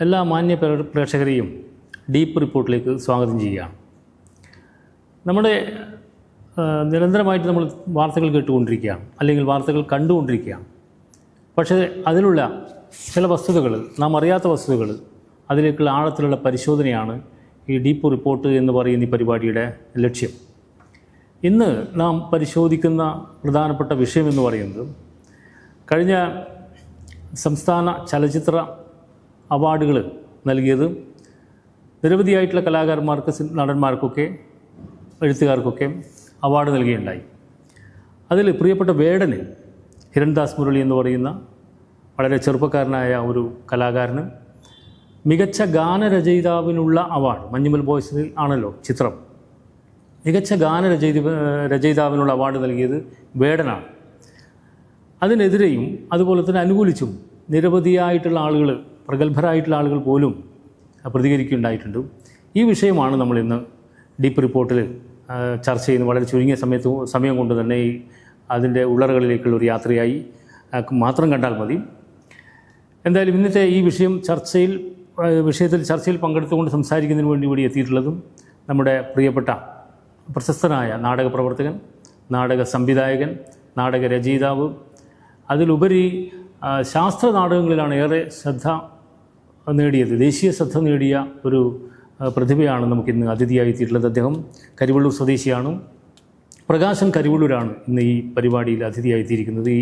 എല്ലാ മാന്യ പ്രേ- പ്രേക്ഷകരെയും ഡീപ്പ് റിപ്പോർട്ടിലേക്ക് സ്വാഗതം ചെയ്യുകയാണ്. നമ്മുടെ നിരന്തരമായിട്ട് നമ്മൾ വാർത്തകൾ കേട്ടുകൊണ്ടിരിക്കുകയാണ് അല്ലെങ്കിൽ വാർത്തകൾ കണ്ടുകൊണ്ടിരിക്കുകയാണ്. പക്ഷേ അതിലുള്ള ചില വസ്തുതകൾ നാം അറിയാത്ത വസ്തുതകൾ അതിലേക്കുള്ള ആഴത്തിലുള്ള പരിശോധനയാണ് ഈ ഡീപ്പ് റിപ്പോർട്ട് എന്ന് പറയുന്ന ഈ പരിപാടിയുടെ ലക്ഷ്യം. ഇന്ന് നാം പരിശോധിക്കുന്ന പ്രധാനപ്പെട്ട വിഷയമെന്ന് പറയുന്നത് കഴിഞ്ഞ സംസ്ഥാന ചലച്ചിത്ര അവാർഡുകൾ നൽകിയത് നിരവധിയായിട്ടുള്ള കലാകാരന്മാർക്ക് നടന്മാർക്കൊക്കെ എഴുത്തുകാർക്കൊക്കെ അവാർഡ് നൽകുകയുണ്ടായി. അതിൽ പ്രിയപ്പെട്ട വേടന് ഹിരൺദാസ് മുരളി എന്ന് പറയുന്ന വളരെ ചെറുപ്പക്കാരനായ ഒരു കലാകാരന് മികച്ച ഗാനരചയിതാവിനുള്ള അവാർഡ് മഞ്ഞുമൽ ബോയ്സിൽ ആണല്ലോ ചിത്രം. മികച്ച ഗാനരചയി രചയിതാവിനുള്ള അവാർഡ് നൽകിയത് വേടനാണ്. അതിനെതിരെയും അതുപോലെ തന്നെ അനുകൂലിച്ചും നിരവധിയായിട്ടുള്ള ആളുകൾ പ്രഗത്ഭരായിട്ടുള്ള ആളുകൾ പോലും പ്രതികരിക്കുകയുണ്ടായിട്ടുണ്ട്. ഈ വിഷയമാണ് നമ്മൾ ഇന്ന് ഡീപ്പ് റിപ്പോർട്ടിൽ ചർച്ച ചെയ്യുന്നത്. വളരെ ചുരുങ്ങിയ സമയത്ത് സമയം കൊണ്ട് തന്നെ ഈ അതിന്റെ ഉള്ളറുകളിലേക്കുള്ള ഒരു യാത്രയായി മാത്രം കണ്ടാൽ മതി. എന്തായാലും ഇന്നത്തെ ഈ വിഷയം ചർച്ചയിൽ വിഷയത്തിൽ ചർച്ചയിൽ പങ്കെടുത്തുകൊണ്ട് സംസാരിക്കുന്നതിന് വേണ്ടി ഇവിടെ എത്തിയിട്ടുള്ളതും നമ്മുടെ പ്രിയപ്പെട്ട പ്രശസ്തനായ നാടക പ്രവർത്തകൻ നാടക സംവിധായകൻ നാടക രചയിതാവ് അതിലുപരി ശാസ്ത്ര നാടകങ്ങളിലാണ് ഏറെ ശ്രദ്ധ നേടിയത്. ദേശീയ ശ്രദ്ധ നേടിയ ഒരു പ്രതിഭയാണ് നമുക്കിന്ന് അതിഥിയായി എത്തിയിട്ടുള്ളത് അദ്ദേഹം കരിവള്ളൂർ സ്വദേശിയാണ്. പ്രകാശൻ കരിവള്ളൂരാണ് ഇന്ന് ഈ പരിപാടിയിൽ അതിഥിയായി എത്തിയിരിക്കുന്നത് ഈ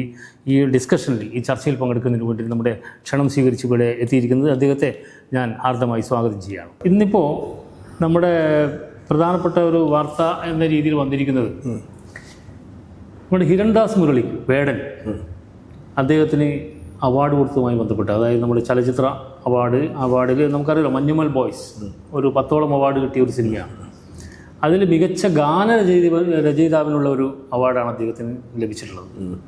ഈ ഡിസ്കഷനിൽ ഈ ചർച്ചയിൽ പങ്കെടുക്കുന്നതിന് വേണ്ടി നമ്മുടെ ക്ഷണം സ്വീകരിച്ച് ഇവിടെ എത്തിയിരിക്കുന്നത് അദ്ദേഹത്തെ ഞാൻ ആർദ്രമായി സ്വാഗതം ചെയ്യുകയാണ്. ഇന്നിപ്പോൾ നമ്മുടെ പ്രധാനപ്പെട്ട ഒരു വാർത്ത എന്ന രീതിയിൽ വന്നിരിക്കുന്നത് നമ്മുടെ ഹിരൺദാസ് മുരളി വേടൻ അദ്ദേഹത്തിന് അവാർഡ് കൊടുത്തതുമായി ബന്ധപ്പെട്ട് അതായത് നമ്മുടെ ചലച്ചിത്ര അവാർഡ് അവാർഡിൽ നമുക്കറിയാം മഞ്ഞുമൽ ബോയ്സ്. ഒരു പത്തോളം അവാർഡ് കിട്ടിയ ഒരു സിനിമയാണ്. അതിൽ മികച്ച ഗാന രചയിത രചയിതാവിനുള്ള ഒരു അവാർഡാണ് അദ്ദേഹത്തിന് ലഭിച്ചിട്ടുള്ളത്.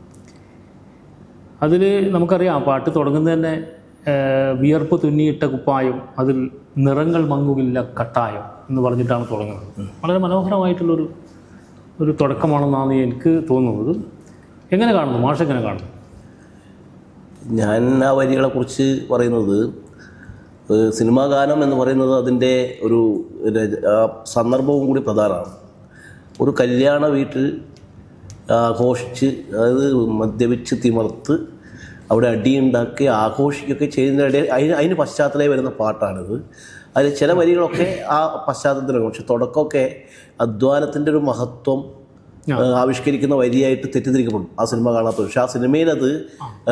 അതിൽ നമുക്കറിയാം പാട്ട് തുടങ്ങുന്നത് തന്നെ വിയർപ്പ് തുന്നിയിട്ട കുപ്പായം അതിൽ നിറങ്ങൾ മങ്ങുകില്ല കട്ടായം എന്ന് പറഞ്ഞിട്ടാണ് തുടങ്ങുന്നത്. വളരെ മനോഹരമായിട്ടുള്ളൊരു ഒരു തുടക്കമാണെന്നാണ് എനിക്ക് തോന്നുന്നത്. എങ്ങനെ കാണുന്നു? മാഷെങ്ങനെ കാണുന്നു? ഞാൻ ആ വരികളെക്കുറിച്ച് പറയുന്നത് സിനിമാ ഗാനം എന്ന് പറയുന്നത് അതിന്റെ ഒരു സന്ദർഭവും കൂടി പ്രധാനമാണ്. ഒരു കല്യാണ വീട്ടിൽ ആഘോഷിച്ച് അതായത് മദ്യപിച്ച് തിമർത്ത് അവിടെ അടിയുണ്ടാക്കി ആഘോഷിക്കുകയൊക്കെ ചെയ്യുന്നതിനിടയിൽ അതിന് അതിന് പശ്ചാത്തലമായി വരുന്ന പാട്ടാണിത്. അതിൽ ചില വരികളൊക്കെ ആ പശ്ചാത്തലത്തിലാണ് പക്ഷെ തുടക്കമൊക്കെ അധ്വാനത്തിന്റെ ഒരു മഹത്വം ആവിഷ്കരിക്കുന്ന വരിയായിട്ട് തെറ്റിദ്ധരിക്കപ്പെടും. ആ സിനിമ കാണാത്ത പക്ഷെ ആ സിനിമയിൽ അത്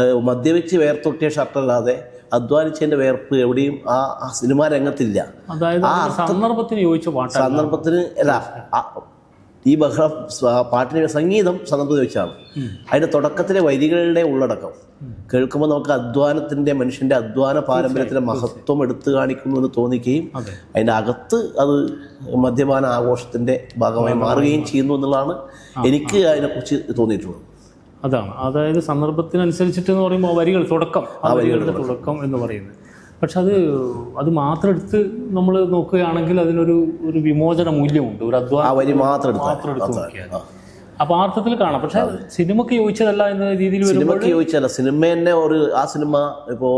ഏഹ് മദ്യപിച്ച് വേർത്തൊട്ടിയ ഷർട്ടല്ലാതെ അധ്വാനിച്ചതിന്റെ വേർപ്പ് എവിടെയും ആ സിനിമാ രംഗത്തില്ല. സന്ദർഭത്തിന് യോജിച്ച സന്ദർഭത്തിന് അല്ല ഈ ബഹ്റ പാട്ടിന്റെ സംഗീതം സന്ദർഭത്തിൽ വെച്ചാണ് അതിന്റെ തുടക്കത്തിലെ വരികളുടെ ഉള്ളടക്കം. കേൾക്കുമ്പോൾ നമുക്ക് അധ്വാനത്തിന്റെ മനുഷ്യന്റെ അധ്വാന പാരമ്പര്യത്തിന്റെ മഹത്വം എടുത്തു കാണിക്കുന്നു എന്ന് തോന്നിക്കുകയും അതിന്റെ അതിന്റെ അകത്ത് അത് മദ്യപാന ആഘോഷത്തിന്റെ ഭാഗമായി മാറുകയും ചെയ്യുന്നു എന്നുള്ളതാണ് എനിക്ക് അതിനെക്കുറിച്ച് തോന്നിയിട്ടുള്ളത്. അതാണ്. അതായത് സന്ദർഭത്തിനനുസരിച്ചിട്ട് എന്ന് പറയുമ്പോൾ വരികൾ തുടക്കം. ആ വരികളുടെ തുടക്കം എന്ന് പറയുന്നത്. പക്ഷെ അത് അത് മാത്രം എടുത്ത് നമ്മൾ നോക്കുകയാണെങ്കിൽ അതിനൊരു ഒരു വിമോചന മൂല്യമുണ്ട് ഒരു അധ്വാനം മാത്രം മാത്രം എടുത്ത് നോക്കിയാൽ. അപ്പൊ ആ അർത്ഥത്തിൽ കാണാം. പക്ഷെ സിനിമക്ക് യോജിച്ചതല്ല എന്ന രീതിയിൽ സിനിമക്ക് ചോദിച്ചല്ല സിനിമ തന്നെ ഒരു ആ സിനിമ ഇപ്പോൾ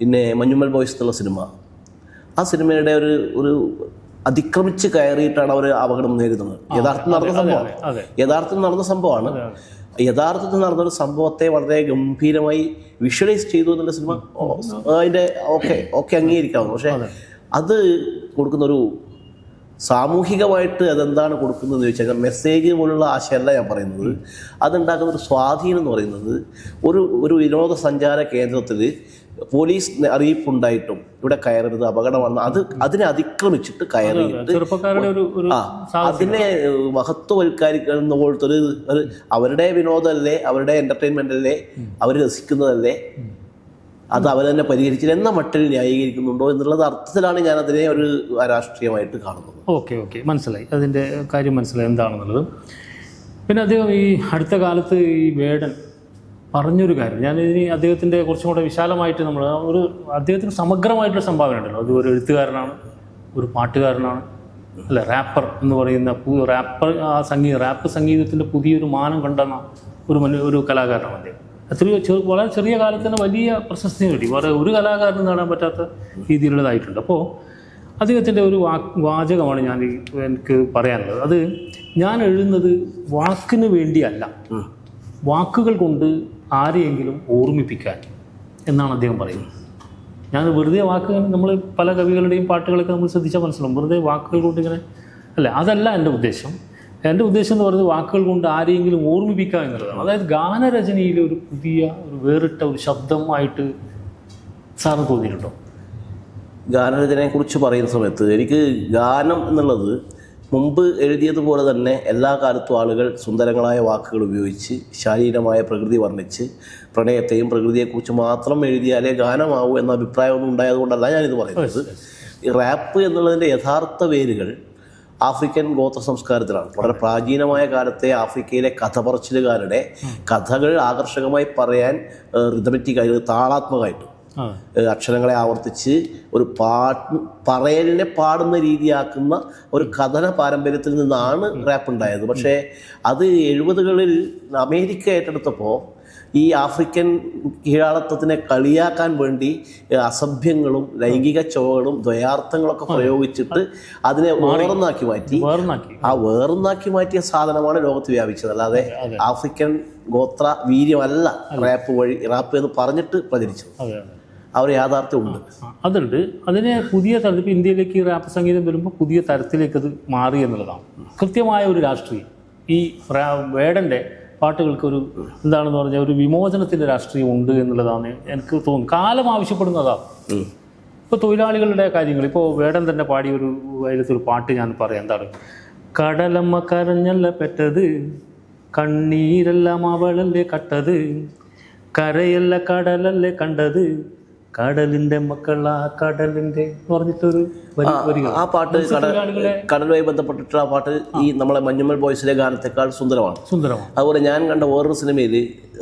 പിന്നെ മഞ്ഞുമൽ ബോയ്സ് എന്നുള്ള സിനിമ. ആ സിനിമയുടെ ഒരു ഒരു അതിക്രമിച്ച് കയറിയിട്ടാണ് അവർ അപകടം നേരിടുന്നത്. യഥാർത്ഥം നടന്ന സംഭവമാണ്. യഥാർത്ഥം നടന്ന സംഭവമാണ്. യഥാർത്ഥത്തിൽ നടന്നൊരു സംഭവത്തെ വളരെ ഗംഭീരമായി വിഷ്വലൈസ് ചെയ്തു എന്നുള്ള സിനിമ അതിന്റെ ഓക്കെ ഓക്കെ അംഗീകരിക്കാവുന്നു. പക്ഷെ അത്. കൊടുക്കുന്നൊരു സാമൂഹികമായിട്ട് അതെന്താണ് കൊടുക്കുന്നതെന്ന് ചോദിച്ചാൽ മെസ്സേജ് പോലുള്ള ആശയമല്ല ഞാൻ പറയുന്നത്. അതുണ്ടാക്കുന്ന ഒരു സ്വാധീനം എന്ന് പറയുന്നത് ഒരു ഒരു വിനോദസഞ്ചാര കേന്ദ്രത്തിൽ പോലീസ് അറിയിപ്പുണ്ടായിട്ടും ഇവിടെ കയറരുത് അപകടമാണ് അത് അതിനെ അതിക്രമിച്ചിട്ട് കയറിയിട്ട് ഒരു ആ അതിനെ മഹത്വവൽക്കരിക്കുന്ന പോലത്തെ ഒരു ഒരു അവരുടെ വിനോദമല്ലേ അവരുടെ എന്റർടൈൻമെന്റ് അല്ലേ അവർ രസിക്കുന്നതല്ലേ അത് അവർ തന്നെ പരിഹരിച്ചില്ല എന്ന മട്ടിൽ ന്യായീകരിക്കുന്നുണ്ടോ എന്നുള്ളത് അർത്ഥത്തിലാണ് ഞാൻ അതിനെ ഒരു രാഷ്ട്രീയമായിട്ട് കാണുന്നത്. Okay okay. മനസ്സിലായി. അതിന്റെ കാര്യം മനസ്സിലായി. എന്താണെന്നുള്ളത്. പിന്നെ അദ്ദേഹം ഈ അടുത്ത കാലത്ത് ഈ വേടൻ പറഞ്ഞൊരു കാര്യം. ഞാൻ ഇനി അദ്ദേഹത്തിന്റെ കുറച്ചും കൂടെ വിശാലമായിട്ട് നമ്മൾ ഒരു അദ്ദേഹത്തിന് സമഗ്രമായിട്ടുള്ള സംഭാവന ഉണ്ടല്ലോ. അത് ഒരു എഴുത്തുകാരനാണ് ഒരു പാട്ടുകാരനാണ് അല്ല റാപ്പർ എന്ന് പറയുന്ന റാപ്പർ ആ സംഗീത റാപ്പ് സംഗീതത്തിന്റെ പുതിയൊരു മാനം കണ്ടെന്ന ഒരു മനു ഒരു കലാകാരനാണ് അദ്ദേഹം. എത്രയോ ചെറു വളരെ ചെറിയ കാലത്ത് തന്നെ വലിയ പ്രശസ്തി കിട്ടി വേറെ ഒരു കലാകാരനും നേടാൻ പറ്റാത്ത രീതിയിലുള്ളതായിട്ടുണ്ട്. അപ്പോൾ അദ്ദേഹത്തിന്റെ ഒരു വാ വാചകമാണ് ഞാൻ എനിക്ക് പറയാനുള്ളത്. അത് ഞാൻ എഴുതുന്നത് വാക്കിന് വേണ്ടിയല്ല. വാക്കുകൾ കൊണ്ട് ആരെയെങ്കിലും ഓർമ്മിപ്പിക്കാൻ എന്നാണ് അദ്ദേഹം പറയുന്നത്. ഞാൻ വെറുതെ വാക്കുകൾ നമ്മൾ പല കവികളുടെയും പാട്ടുകളൊക്കെ നമ്മൾ ശ്രദ്ധിച്ചാൽ മനസ്സിലാവും. വെറുതെ വാക്കുകൾ കൊണ്ട് ഇങ്ങനെ അല്ല അതല്ല എന്റെ ഉദ്ദേശം. എന്റെ ഉദ്ദേശം എന്ന് പറയുന്നത് വാക്കുകൾ കൊണ്ട് ആരെയെങ്കിലും ഓർമ്മിപ്പിക്കുക എന്നുള്ളതാണ്. അതായത് ഗാനരചനയിൽ ഒരു പുതിയ ഒരു വേറിട്ട ഒരു ശബ്ദമായിട്ട് സാറിന് തോന്നിയിട്ടുണ്ടോ? ഗാനരചനയെക്കുറിച്ച് പറയുന്ന സമയത്ത് എനിക്ക് ഗാനം എന്നുള്ളത് മുമ്പ് എഴുതിയതുപോലെ തന്നെ എല്ലാ കാലത്തും ആളുകൾ സുന്ദരങ്ങളായ വാക്കുകൾ ഉപയോഗിച്ച് ശാരീരമായ പ്രകൃതി വർണിച്ച് പ്രണയത്തെയും പ്രകൃതിയെക്കുറിച്ച് മാത്രം എഴുതിയാലേ ഗാനമാവൂ എന്ന അഭിപ്രായമൊന്നും ഉണ്ടായതുകൊണ്ടല്ല ഞാനിത് പറയുന്നത്. ഈ റാപ്പ് എന്നുള്ളതിന്റെ യഥാർത്ഥ വേരുകൾ ആഫ്രിക്കൻ ഗോത്ര സംസ്കാരത്തിലാണ്. വളരെ പ്രാചീനമായ കാലത്തെ ആഫ്രിക്കയിലെ കഥ പറച്ചിലുകാരുടെ കഥകൾ ആകർഷകമായി പറയാൻ റിതമെറ്റിക്കായി താളാത്മകമായിട്ട് അക്ഷരങ്ങളെ ആവർത്തിച്ച് ഒരു പാട്ട് പറയലിനെ പാടുന്ന രീതിയാക്കുന്ന ഒരു കഥന പാരമ്പര്യത്തിൽ നിന്നാണ് റാപ്പ് ഉണ്ടായത് പക്ഷേ അത് എഴുപതുകളിൽ അമേരിക്ക ഏറ്റെടുത്തപ്പോൾ ഈ ആഫ്രിക്കൻ കീഴാളത്വത്തിനെ കളിയാക്കാൻ വേണ്ടി അസഭ്യങ്ങളും ലൈംഗിക ചോകളും ദ്വയാർത്ഥങ്ങളൊക്കെ പ്രയോഗിച്ചിട്ട് അതിനെ വേറൊന്നാക്കി മാറ്റി. ആ വേറൊന്നാക്കി മാറ്റിയ സാധനമാണ് ലോകത്ത് വ്യാപിച്ചത്. അല്ലാതെ ആഫ്രിക്കൻ ഗോത്ര വീര്യമല്ല റാപ്പ് വഴി റാപ്പ് എന്ന് പറഞ്ഞിട്ട് പ്രചരിച്ചത്. ആ ഒരു യാഥാർത്ഥ്യമുണ്ട് അതുണ്ട്. അതിനെ പുതിയ തരത്തിൽ ഇപ്പോൾ ഇന്ത്യയിലേക്ക് ഈ റാപ്പ് സംഗീതം വരുമ്പോൾ പുതിയ തരത്തിലേക്ക് അത് മാറി എന്നുള്ളതാണ്. കൃത്യമായ ഒരു രാഷ്ട്രീയം. ഈ വേടന്റെ പാട്ടുകൾക്ക് ഒരു എന്താണെന്ന് പറഞ്ഞാൽ ഒരു വിമോചനത്തിന്റെ രാഷ്ട്രീയം ഉണ്ട് എന്നുള്ളതാണ് എനിക്ക് തോന്നുന്നു കാലം ആവശ്യപ്പെടുന്നതാണ്. ഇപ്പോൾ തൊഴിലാളികളുടെ കാര്യങ്ങൾ ഇപ്പോൾ വേടൻ തന്നെ പാടിയ ഒരു അതിലത്തൊരു പാട്ട് ഞാൻ പറയാം. എന്താണ്? കടലമ്മ കരഞ്ഞല്ല പെറ്റത് കണ്ണീരെല്ലാം അവളല്ലേ കട്ടത് കരയല്ല കടലല്ലേ കണ്ടത് കടലിന്റെ മക്കള കടലിന്റെ പറഞ്ഞിട്ടൊരു ആ പാട്ട് കടൽ കടലുമായി ബന്ധപ്പെട്ടിട്ട് ആ പാട്ട് ഈ നമ്മളെ മഞ്ഞുമൽ ബോയ്സിലെ ഗാനത്തെക്കാൾ സുന്ദരമാണ്. സുന്ദരമാണ്. അതുപോലെ ഞാൻ കണ്ട വേറൊരു സിനിമയിൽ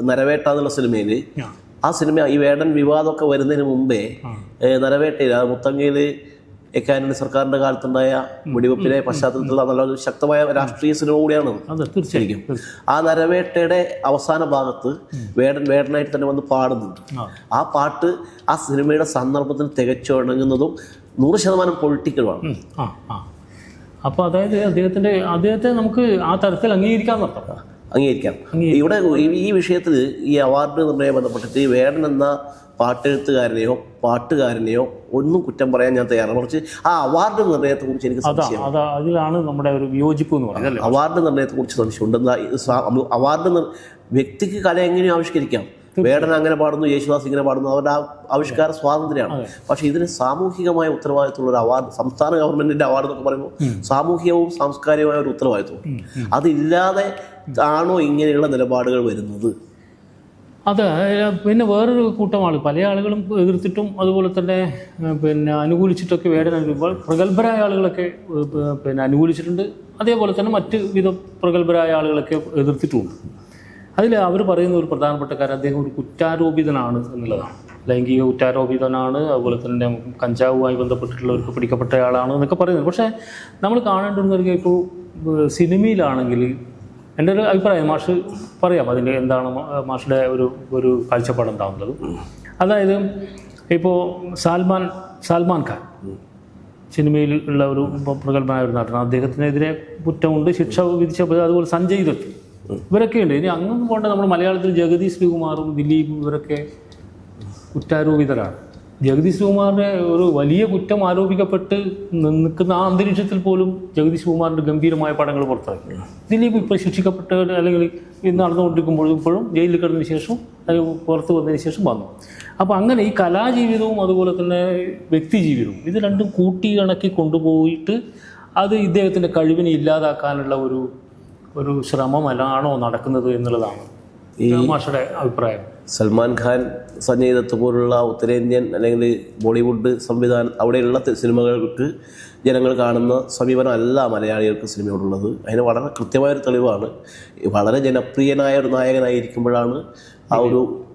നരവേട്ട എന്നുള്ള സിനിമയിൽ ആ. സിനിമ ഈ വേടൻ വിവാദമൊക്കെ വരുന്നതിന് മുമ്പേ നരവേട്ടയിൽ നരവേട്ടയിൽ മുത്തങ്ങയിൽ എക്കാനഡി സർക്കാരിന്റെ കാലത്തുണ്ടായ വെടിവെപ്പിലെ പശ്ചാത്തലത്തിലുള്ള നല്ലൊരു ശക്തമായ രാഷ്ട്രീയ സിനിമ കൂടിയാണ് തീർച്ചയായിരിക്കും തീർച്ചയായും ആ നരവേട്ടയുടെ അവസാന ഭാഗത്ത് വേടൻ വേടനായിട്ട് തന്നെ വന്ന് പാടുന്നുണ്ട്. ആ. പാട്ട് ആ സിനിമയുടെ സന്ദർഭത്തിന് തികച്ചുണങ്ങുന്നതും നൂറ് ശതമാനം പൊളിറ്റിക്കലുമാണ് അപ്പോൾ അതായത് അദ്ദേഹത്തിന്റെ അദ്ദേഹത്തെ നമുക്ക് ആ തരത്തിൽ അംഗീകരിക്കാൻ നടത്താം അംഗീകരിക്കാം. ഇവിടെ ഈ- വിഷയത്തിൽ ഈ അവാർഡ് നിർണയം ബന്ധപ്പെട്ടിട്ട് വേടൻ എന്ന പാട്ടെഴുത്തുകാരനെയോ പാട്ടുകാരനെയോ ഒന്നും കുറ്റം പറയാൻ ഞാൻ തയ്യാറാണ്. കുറച്ച് ആ അവാർഡ് നിർണയത്തെക്കുറിച്ച് എനിക്ക് സംശയം. അതാ അതിലാണ് നമ്മുടെ ഒരു വിയോജിപ്പ് എന്ന് പറയുന്നത്. അവാർഡ് നിർണയത്തെ കുറിച്ച് സംശയം ഈ അവാർഡ് വ്യക്തിക്ക് കല എങ്ങനെയും ആവിഷ്കരിക്കാം. വേടൻ അങ്ങനെ പാടുന്നു യേശുദാസ് ഇങ്ങനെ പാടുന്നു അവരുടെ ആ ആവിഷ്കാര സ്വാതന്ത്ര്യമാണ്. പക്ഷേ ഇതിന് സാമൂഹികമായ ഉത്തരവാദിത്തമുള്ള ഒരു അവാർഡ് സംസ്ഥാന ഗവൺമെന്റിന്റെ അവാർഡ് എന്നൊക്കെ പറയുമ്പോൾ സാമൂഹികവും സാംസ്കാരികമായ ഒരു ഉത്തരവാദിത്വം. അതില്ലാതെ ആണോ ഇങ്ങനെയുള്ള നിലപാടുകൾ വരുന്നത്? അത് പിന്നെ വേറൊരു കൂട്ടം ആൾ പല ആളുകളും എതിർത്തിട്ടും അതുപോലെ തന്നെ പിന്നെ അനുകൂലിച്ചിട്ടൊക്കെ വേറെ അനുഭവം പ്രഗത്ഭരായ ആളുകളൊക്കെ പിന്നെ അനുകൂലിച്ചിട്ടുണ്ട്. അതേപോലെ തന്നെ മറ്റ് വിധ പ്രഗത്ഭരായ ആളുകളൊക്കെ എതിർത്തിട്ടുമുണ്ട് അതിൽ അവർ പറയുന്ന ഒരു പ്രധാനപ്പെട്ട കാര്യം അദ്ദേഹം ഒരു കുറ്റാരോപിതനാണ് എന്നുള്ളതാണ്. ലൈംഗിക കുറ്റാരോപിതനാണ് അതുപോലെ തന്നെ കഞ്ചാവുമായി ബന്ധപ്പെട്ടിട്ടുള്ളവർക്ക് പിടിക്കപ്പെട്ടയാളാണ് എന്നൊക്കെ പറയുന്നത്. പക്ഷേ നമ്മൾ കാണേണ്ടതെന്ന് ഇപ്പോൾ സിനിമയിലാണെങ്കിൽ എന്റെ ഒരു അഭിപ്രായം മാഷ് പറയാം അതിന്റെ എന്താണ് മാഷിന്റെ ഒരു ഒരു കാഴ്ചപ്പാട് എന്താണെന്നുള്ളത് അതായത് ഇപ്പോൾ സാൽമാൻ സാൽമാൻ ഖാൻ സിനിമയിൽ ഉള്ള ഒരു പ്ര- പ്രഗത്ഭനായ ഒരു നടനാണ് അദ്ദേഹത്തിനെതിരെ കുറ്റമുണ്ട് ശിക്ഷ വിധിച്ച അതുപോലെ സഞ്ജയ് ദത്ത്. ഇവരൊക്കെ ഉണ്ട്. ഇനി അങ്ങൊന്നും പോകേണ്ട നമ്മുടെ മലയാളത്തിൽ ജഗദീഷ് ശ്രീകുമാറും ദിലീപും ഇവരൊക്കെ കുറ്റാരോപിതരാണ്. ജഗദീഷ് കുമാറിനെ ഒരു വലിയ കുറ്റം ആരോപിക്കപ്പെട്ട് നിൽക്കുന്ന ആ അന്തരീക്ഷത്തിൽ പോലും ജഗദീഷ് കുമാറിന്റെ ഗംഭീരമായ പടങ്ങൾ പുറത്തിറക്കി ദിലീപ് ഇപ്പോൾ ശിക്ഷിക്കപ്പെട്ട് അല്ലെങ്കിൽ ഇത് നടന്നുകൊണ്ടിരിക്കുമ്പോഴും ഇപ്പോഴും ജയിലിൽ കിടന്നതിന് ശേഷം അല്ലെങ്കിൽ പുറത്ത് വന്നതിന് ശേഷം വന്നു. അപ്പോൾ അങ്ങനെ ഈ കലാജീവിതവും അതുപോലെ തന്നെ വ്യക്തിജീവിതവും ഇത് രണ്ടും കൂട്ടി ഇണക്കി കൊണ്ടുപോയിട്ട് അത് ഇദ്ദേഹത്തിന്റെ കഴിവിനെ ഇല്ലാതാക്കാനുള്ള ഒരു ഒരു ശ്രമമല്ലാണോ നടക്കുന്നത് എന്നുള്ളതാണ് ഈ മാഷയുടെ അഭിപ്രായം. സൽമാൻ ഖാൻ സഞ്ജയ് ദത്ത് പോലുള്ള ഉത്തരേന്ത്യൻ അല്ലെങ്കിൽ ബോളിവുഡ് സംവിധാനം അവിടെയുള്ള സിനിമകൾക്ക് ജനങ്ങൾ കാണുന്ന സമീപനമല്ല മലയാളികൾക്ക് സിനിമയോടുള്ളത്. അതിന് വളരെ കൃത്യമായൊരു തെളിവാണ്. വളരെ ജനപ്രിയനായ ഒരു നായകനായിരിക്കുമ്പോഴാണ് ആ ഒരു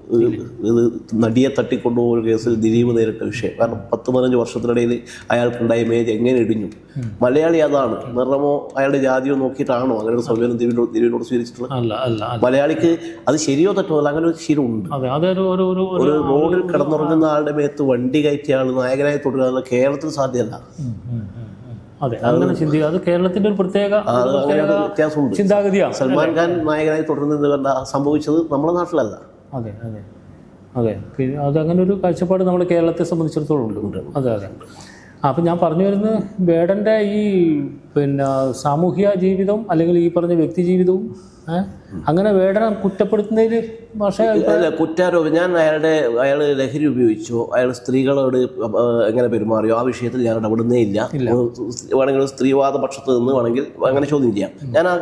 ഇത് നടിയെ തട്ടിക്കൊണ്ടുപോകുന്ന കേസിൽ ദിലീപ് നേരിട്ട വിഷയം. കാരണം പത്ത് പതിനഞ്ച് വർഷത്തിനിടയിൽ അയാൾക്കുണ്ടായ മേജ് എങ്ങനെ ഇടിഞ്ഞു? മലയാളി അതാണ്. നിറമോ അയാളുടെ ജാതിയോ നോക്കിയിട്ടാണോ അങ്ങനെ ഒരു സമീപനം ദിലീപിനോട് ദിലീപിനോട് സ്വീകരിച്ചിട്ടുള്ളത്? മലയാളിക്ക് അത് ശരിയോ തെറ്റോ അല്ല അങ്ങനെ ഒരു ശീലമുണ്ട് ഒരു റോഡിൽ കിടന്നുറങ്ങുന്ന ആളുടെ മേത്ത് വണ്ടി കയറ്റിയ ആൾ നായകനായി തുടരുക കേരളത്തിൽ സാധ്യമല്ല. അതെ അങ്ങനെ ചിന്തിക്കുക. അത് കേരളത്തിന്റെ ഒരു പ്രത്യേക ചിന്താഗതിയാണ്. സൽമാൻ ഖാൻ നായകനായി തുടരുന്നത് സംഭവിച്ചത് നമ്മുടെ നാട്ടിലല്ല. അതെ അതെ. അതെ പിന്നെ അത് ഒരു കാഴ്ചപ്പാട് നമ്മുടെ കേരളത്തെ സംബന്ധിച്ചിടത്തോളം ഉണ്ട്. അതെ അതെ. അപ്പം ഞാൻ പറഞ്ഞു വരുന്നത് വേടന്റെ ഈ പിന്നെ സാമൂഹ്യ ജീവിതവും അല്ലെങ്കിൽ ഈ പറഞ്ഞ വ്യക്തി ജീവിതവും അങ്ങനെ വേടനെ കുറ്റപ്പെടുത്തുന്നതിൽ പക്ഷേ കുറ്റാരോപണം. ഞാൻ അയാളുടെ അയാൾ ലഹരി ഉപയോഗിച്ചോ. അയാൾ സ്ത്രീകളോട് എങ്ങനെ പെരുമാറിയോ ആ വിഷയത്തിൽ ഞാൻ ഇടപെടുന്നേ ഇല്ല. വേണമെങ്കിൽ സ്ത്രീവാദ പക്ഷത്ത് നിന്ന് വേണമെങ്കിൽ അങ്ങനെ ചോദ്യം ചെയ്യാം. ഞാൻ ആ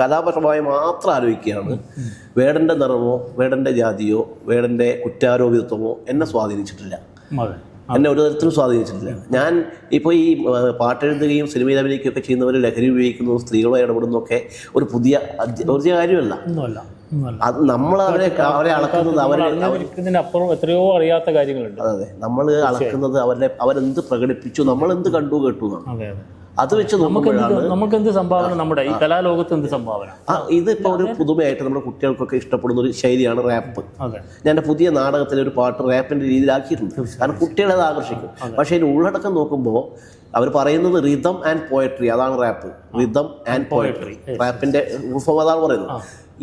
കലാപരമായി മാത്രം ആലോചിക്കുകയാണ്. വേടന്റെ നിറമോ വേടന്റെ ജാതിയോ വേടന്റെ കുറ്റാരോപിതത്വമോ എന്നെ സ്വാധീനിച്ചിട്ടില്ല. എന്നെ ഒരു തരത്തിലും സ്വാധീനിച്ചിട്ടില്ല. ഞാൻ ഇപ്പോൾ ഈ പാട്ട് പാട്ടെഴുതുകയും സിനിമയിൽ അഭിനയിക്കുകയൊക്കെ ചെയ്യുന്നവർ ലഹരി ഉപയോഗിക്കുന്നതും സ്ത്രീകളുമായി ഇടപെടുന്നതൊക്കെ ഒരു പുതിയ ഒരു പുതിയ കാര്യമല്ല. അത് നമ്മൾ അവരെ അവരെ അളക്കുന്നത് അവരെ അറിഞ്ഞിരിക്കുന്നതിനപ്പുറം എത്രയോ അറിയാത്ത കാര്യങ്ങളുണ്ട്. അതെ നമ്മൾ അളക്കുന്നത് അവരെ അവരെന്ത് പ്രകടിപ്പിച്ചു നമ്മൾ എന്ത് കണ്ടു കേട്ടു എന്നാണ്. അതെ വെച്ച് നോക്കുമ്പോഴാണ് നമുക്ക് എന്ത് സംഭാവന? നമ്മുടെ ഈ കലാലോകത്ത് എന്ത് സംഭാവന? ആ ഇതിപ്പോൾ ഒരു പുതുമയായിട്ട് നമ്മുടെ കുട്ടികൾക്കൊക്കെ ഇഷ്ടപ്പെടുന്ന ഒരു ശൈലിയാണ് റാപ്പ്. ഞാൻ എന്റെ പുതിയ നാടകത്തിലെ ഒരു പാട്ട് റാപ്പിന്റെ രീതിയിലാക്കിയിട്ടുണ്ട്. കാരണം കുട്ടികളെ അത് ആകർഷിക്കും. പക്ഷേ ഇതിന്റെ ഉള്ളടക്കം നോക്കുമ്പോൾ അവർ പറയുന്നത് റിതം ആൻഡ് പോയട്രി അതാണ് റാപ്പ് റിതം ആൻഡ് പോയട്രി റാപ്പിന്റെ ഉത്ഭവം അതാണ് പറയുന്നത്.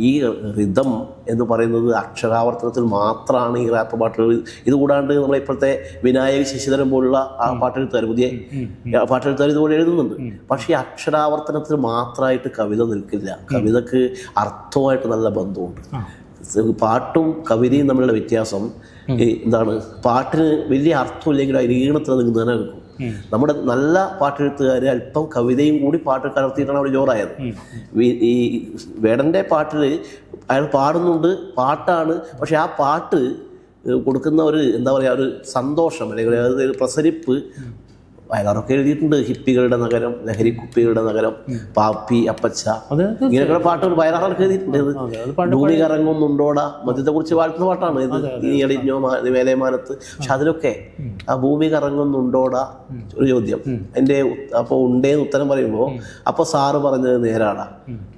ഈ റിതം എന്ന് പറയുന്നത് അക്ഷരാവർത്തനത്തിൽ മാത്രമാണ് ഈ റാപ്പ് പാട്ടുകൾ. ഇത് കൂടാണ്ട് നമ്മളെ ഇപ്പോഴത്തെ വിനായക ശശിധരൻ പോലുള്ള ആ പാട്ടെഴുത്തുകാർ പുതിയ പാട്ടെഴുത്തുകാർ ഇതുപോലെ എഴുതുന്നുണ്ട്. പക്ഷേ ഈ അക്ഷരാവർത്തനത്തിൽ മാത്രമായിട്ട് കവിത നിൽക്കില്ല. കവിതക്ക് അർത്ഥമായിട്ട് നല്ല ബന്ധമുണ്ട്. പാട്ടും കവിതയും തമ്മിലുള്ള വ്യത്യാസം എന്താണ്? പാട്ടിന് വലിയ അർത്ഥമില്ലെങ്കിൽ അതിന് ഈണത്തിൽ നിൽക്കുന്നതിനെ നിൽക്കും നമ്മുടെ നല്ല പാട്ടെഴുത്തുകാർ അല്പം കവിതയും കൂടി പാട്ട് കലർത്തിയിട്ടാണ് അവിടെ ജോറായത്. ഈ- വേടന്റെ പാട്ടിൽ അയാൾ പാടുന്നുണ്ട് പാട്ടാണ് പക്ഷെ ആ പാട്ട് കൊടുക്കുന്ന ഒരു എന്താ പറയുക ഒരു സന്തോഷം അല്ലെങ്കിൽ ഒരു പ്രസരിപ്പ് അയാളൊക്കെ എഴുതിയിട്ടുണ്ട്. ഹിപ്പികളുടെ നഗരം ലഹരി കുപ്പികളുടെ നഗരം പാപ്പി അപ്പച്ച ഇങ്ങനെയൊക്കെ പാട്ടുകൾ വയറാറൊക്കെ എഴുതിയിട്ടുണ്ട്. ഭൂമി കറങ്ങുന്നുണ്ടോട? മദ്യത്തെ കുറിച്ച് വാഴ്ത്തുന്ന പാട്ടാണ് ഇത്. മാ- മേലേമാനത്ത്. പക്ഷെ അതിലൊക്കെ ആ ഭൂമി കറങ്ങുന്നുണ്ടോട? ഒരു ചോദ്യം. എന്റെ അപ്പോൾ ഉണ്ടേന്ന് ഉത്തരം പറയുമ്പോൾ അപ്പോൾ സാറ് പറഞ്ഞത് നേരാടാ.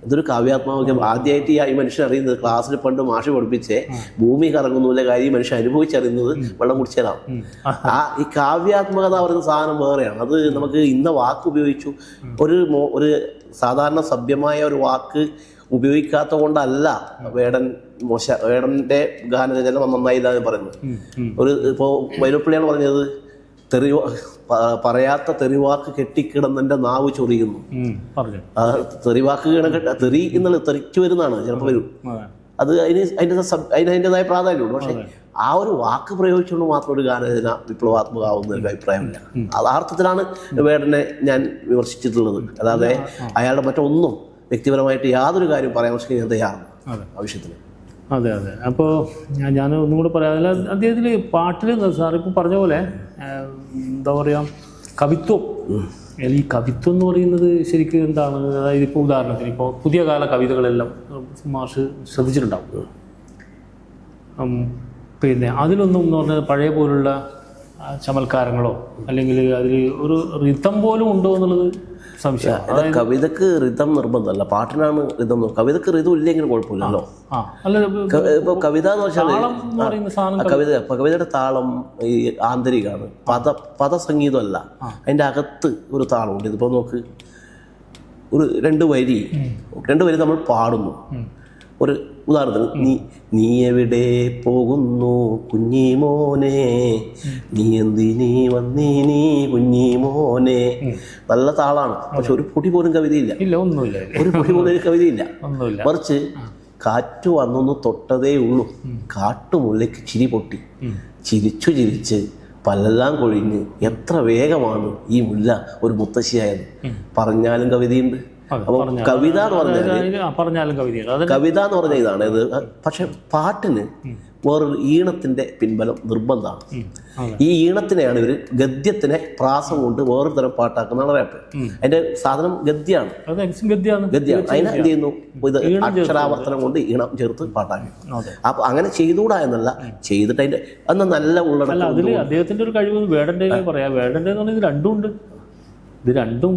ഇതൊരു കാവ്യാത്മക ആദ്യമായിട്ട് ഈ മനുഷ്യൻ അറിയുന്നത് ക്ലാസ്സിൽ പണ്ട് മാഷ് പഠിപ്പിച്ചേ ഭൂമി കറങ്ങുന്നില്ല കാര്യം മനുഷ്യൻ അനുഭവിച്ചറിയുന്നത് വെള്ളം കുടിച്ചതാണ് ആ. ഈ കാവ്യാത്മകത പറയുന്ന സാധനം വേറെയാണ് അത് നമുക്ക് ഇന്ന വാക്ക് ഉപയോഗിച്ചു. ഒരു ഒരു സാധാരണ സഭ്യമായ ഒരു വാക്ക് ഉപയോഗിക്കാത്ത കൊണ്ടല്ല വേടൻ മോശ വേടന്റെ ഗാനരചന നന്നായില്ല എന്ന് പറയുന്നത്. ഒരു ഇപ്പോൾ വൈലപ്പിള്ളിയാണ് പറഞ്ഞത് തെറി പറയാത്ത തെറിവാക്ക് കെട്ടിക്കിടന്നെ നാവ് ചൊറിയുന്നു. തെറിവാക്ക് തെറി എന്നുള്ളത് തെറിക്ക് വരുന്നതാണ് ചിലപ്പോൾ വരും. അതെ അത് അതിന് അതിന്റെ അതിന് അതിന്റെതായ പ്രാധാന്യമുണ്ട് പക്ഷേ ആ ഒരു വാക്ക് പ്രയോഗിച്ചുകൊണ്ട് മാത്രം ഒരു ഗാനരചന വിപ്ലവാത്മകമാവുന്ന ഒരു അഭിപ്രായമില്ല അത് അർത്ഥത്തിലാണ് വേടനെ ഞാൻ വിമർശിച്ചിട്ടുള്ളത്. അല്ലാതെ അയാളുടെ മറ്റൊന്നും വ്യക്തിപരമായിട്ട് യാതൊരു കാര്യം പരാമർശിക്കാൻ ഞാൻ തയ്യാറാണ്. ആവശ്യത്തിന്. അതെ അതെ. അപ്പോൾ ഞാൻ ഞാൻ ഒന്നും കൂടെ പറയാം അതിൽ അദ്ദേഹത്തിൽ പാട്ടിൽ സാർ ഇപ്പോൾ പറഞ്ഞ പോലെ എന്താ പറയുക കവിത്വം. അല്ലെങ്കിൽ ഈ കവിത്വം എന്ന് പറയുന്നത് ശരിക്കും എന്താണ്? അതായത് ഇപ്പോൾ ഉദാഹരണത്തിന് ഇപ്പോൾ പുതിയ കാല കവിതകളെല്ലാം മാഷ് ശ്രദ്ധിച്ചിട്ടുണ്ടാവും. പിന്നെ അതിലൊന്നും എന്ന് പറഞ്ഞാൽ പഴയ പോലുള്ള ചമൽക്കാരങ്ങളോ അല്ലെങ്കിൽ അതിൽ ഒരു റിതം പോലും ഉണ്ടോ എന്നുള്ളത് സംശയം. കവിതക്ക് റിതം നിർബന്ധമല്ല പാട്ടിനാണ് റിതം കവിതക്ക് റിതം ഇല്ലെങ്കിൽ കുഴപ്പമില്ലല്ലോ. ഇപ്പൊ കവിത എന്ന് വെച്ചാൽ കവിത കവിതയുടെ താളം ഈ ആന്തരികമാണ്. പദ പദസംഗീതമല്ല. അതിന്റെ അകത്ത് ഒരു താളമുണ്ട്. ഇതിപ്പോ നോക്ക് ഒരു രണ്ട് വരി രണ്ട് വരി നമ്മൾ പാടുന്നു. ഒരു ഉദാഹരണത്തിന് നീ നീ എവിടെ പോകുന്നു കുഞ്ഞി മോനെ? നീ എന്തിനീ കുഞ്ഞി മോനെ? നല്ല താളാണ്. പക്ഷെ ഒരു പൊടി പോലും കവിതയില്ല. ഇല്ല ഒന്നുമില്ല. ഒരു പൊടി പോലും ഒരു കവിതയില്ല. ഒന്നുമില്ല. മറിച്ച് കാറ്റ് വന്നൊന്ന് തൊട്ടതേ ഉള്ളൂ. കാട്ടുമുല്ലയ്ക്ക് ചിരി പൊട്ടി. ചിരിച്ചു ചിരിച്ച് പല്ലെല്ലാം കൊഴിഞ്ഞ് എത്ര വേഗമാണ് ഈ മുല്ല ഒരു മുത്തശ്ശിയായത്. പറഞ്ഞാലും കവിതയുണ്ട്. അപ്പോൾ കവിത എന്ന് പറഞ്ഞാൽ കവിത എന്ന് പറഞ്ഞ ഇതാണ്. ഇത് പക്ഷെ പാട്ടിന് വേറൊരു ഈണത്തിന്റെ പിൻബലം നിർബന്ധമാണ്. ഈ ഈണത്തിനെയാണ് ഇവർ ഗദ്യത്തിനെ പ്രാസം കൊണ്ട് വേറൊരു തരം പാട്ടാക്കുന്നതാണ് റാപ്പ് അതിന്റെ സാധനം ഗദ്യാണ്. ഗദ്യാണ്. അതിനെ എന്ത് ചെയ്യുന്നു? ഇത് അക്ഷരാവർത്തനം കൊണ്ട് ഈണം ചേർത്ത് പാട്ടാക്കി. അപ്പൊ അങ്ങനെ ചെയ്തുകൂടാ എന്നല്ല ചെയ്തിട്ട് അതിന്റെ അന്ന് നല്ല ഉള്ളടക്കം അതിൽ അദ്ദേഹത്തിന്റെ ഒരു കഴിവ് വേടന്റെ പറയാ. വേടന്റെ രണ്ടും ഉണ്ട്. ഇത് രണ്ടും